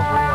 over.